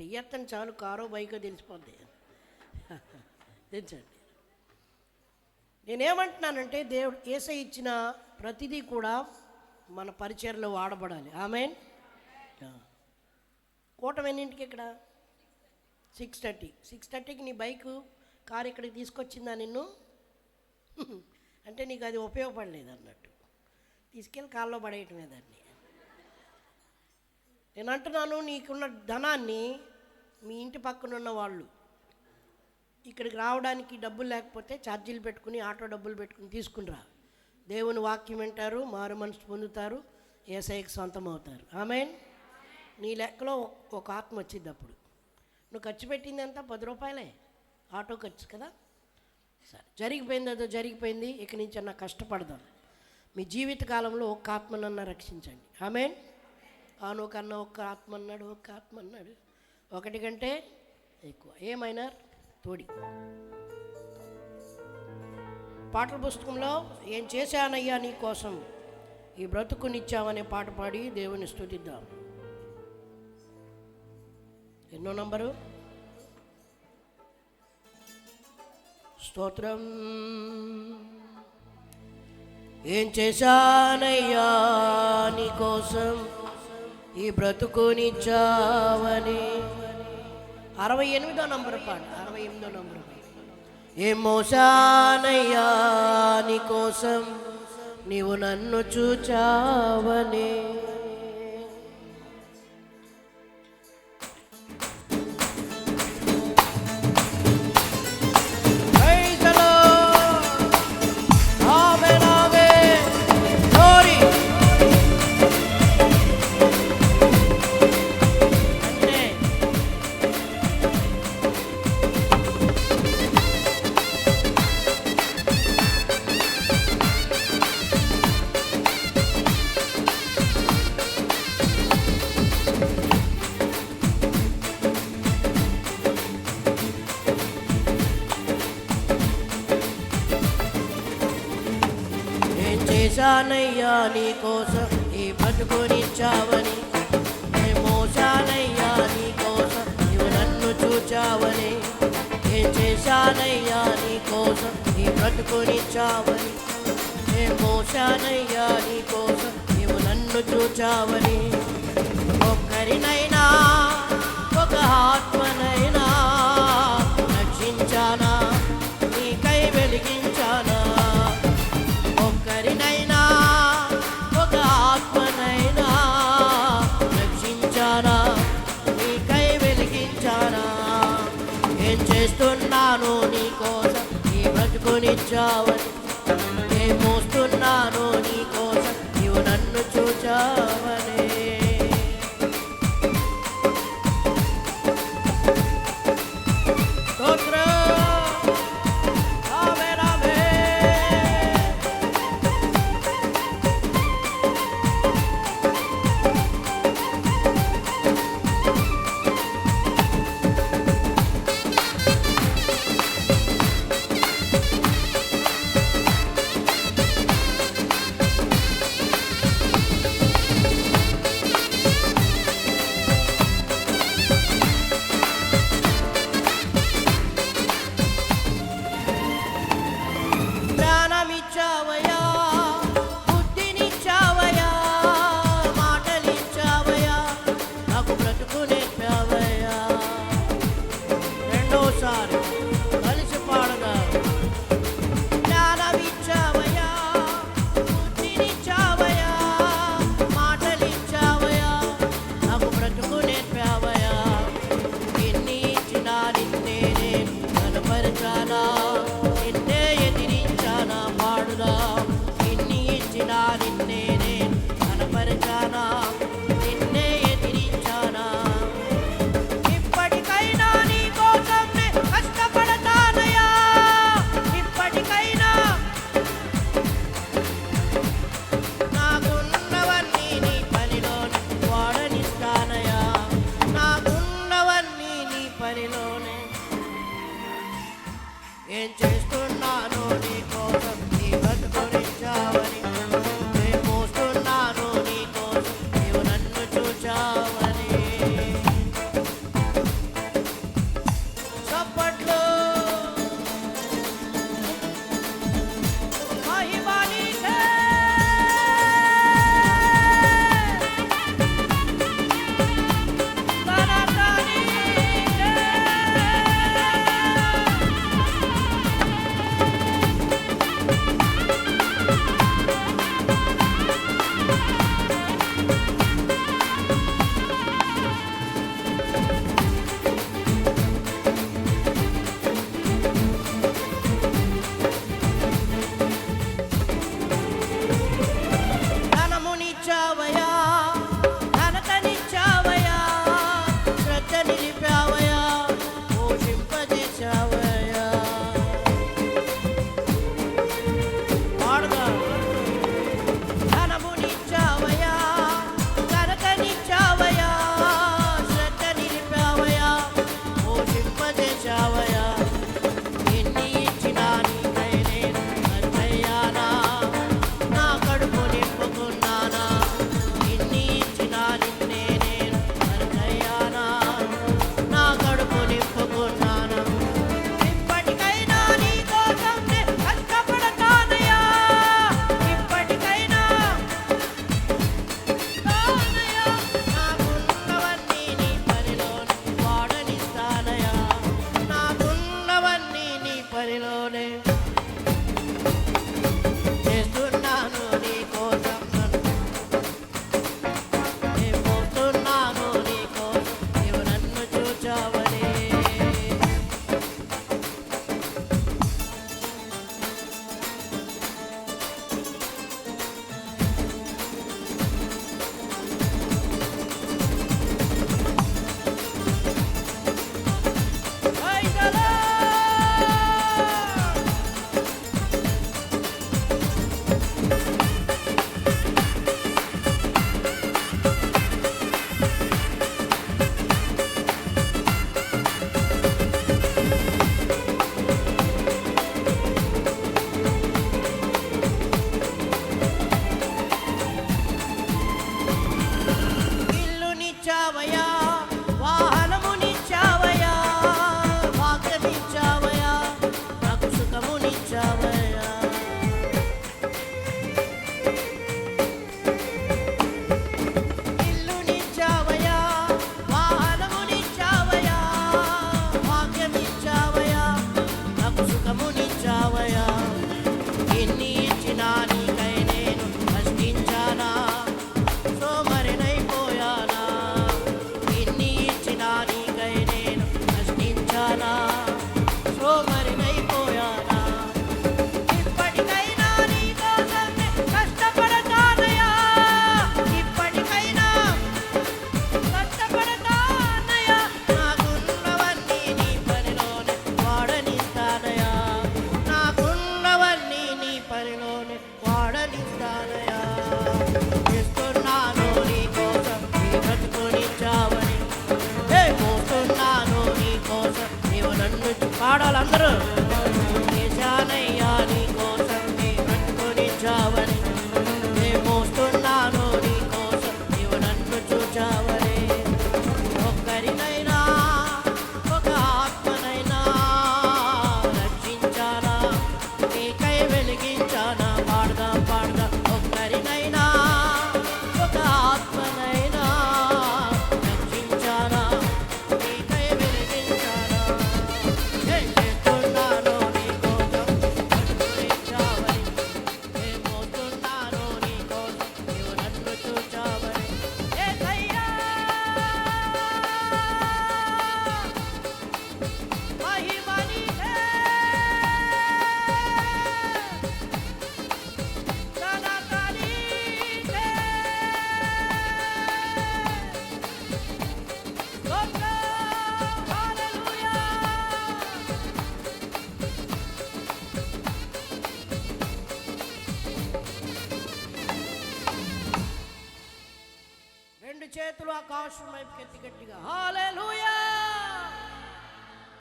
చెయ్యత్తని చాలు కారో బైకో తెలిసిపోద్ది. తెచ్చండి నేనేమంటున్నానంటే దేవుడు ఏసై ఇచ్చిన ప్రతిదీ కూడా మన పరిచయలో వాడబడాలి. ఆమె కూటం ఎన్నింటికి ఇక్కడ సిక్స్ థర్టీ. సిక్స్ థర్టీకి నీ బైక్ కారు ఇక్కడికి తీసుకొచ్చిందా నిన్ను? అంటే నీకు అది ఉపయోగపడలేదు అన్నట్టు. తీసుకెళ్ళి కాల్లో పడేయటమే దాన్ని. నేను అంటున్నాను నీకున్న ధనాన్ని మీ ఇంటి పక్కన ఉన్న వాళ్ళు ఇక్కడికి రావడానికి డబ్బులు లేకపోతే ఛార్జీలు పెట్టుకుని ఆటో డబ్బులు పెట్టుకుని తీసుకునిరా దేవుని వాక్యం వింటారు మారు మనసు పొందుతారు ఏసఐకి సొంతం అవుతారు. ఆమె నీ లెక్కలో ఒక ఆత్మ వచ్చింది అప్పుడు. నువ్వు ఖర్చు పెట్టింది అంతా పది రూపాయలే. ఆటో ఖర్చు కదా? సరే జరిగిపోయింది అదో జరిగిపోయింది ఇక నుంచి అన్న కష్టపడదాం. మీ జీవిత కాలంలో ఒక్క ఆత్మనన్నా రక్షించండి. ఆమెన్? అవును అన్న ఒక్క ఆత్మ అన్నాడు ఒక్క ఆత్మ అన్నాడు. ఒకటి కంటే ఎక్కువ. ఏమైనా తోడి. పాటల పుస్తకంలో ఏం చేశానయ్యా నీ కోసం? ఈ బ్రతుకునిచ్చావనే పాట పాడి దేవుని స్థుతిద్దాం ఎన్నో నంబరు? స్తోత్రం. ఏం చేశానయ్యా నీ కోసం? ఈ బ్రతుకుని చావని అరవై ఎనిమిదో నంబర్ పాట అరవై ఎనిమిదో నంబర్ ఏ మోసానయ్యా నీ కోసం నీవు నన్ను చూచావనే. చేశానయ్యా నీ కోసం ఈ బతుకునిచ్చావని ఏ మోసానయ్యా నీ కోసం నీవు నన్ను చూచావని. ఏం చేశానయ్యా నీ కోసం ఈ బ్రతుకునిచ్చావని ఏ మోసానయ్యా నీ కోసం నీవు నన్ను చూచావని. ఒక్కరినైనా మోస్తున్నాను నీ కోసం నీ బ్రతుకునిచ్చావని. నేను మోస్తున్నాను నీ కోసం నీవు నన్ను చూచావని. రెండు ఆకాశం వైపు ఎత్తి గట్టిగా హాలెలూయా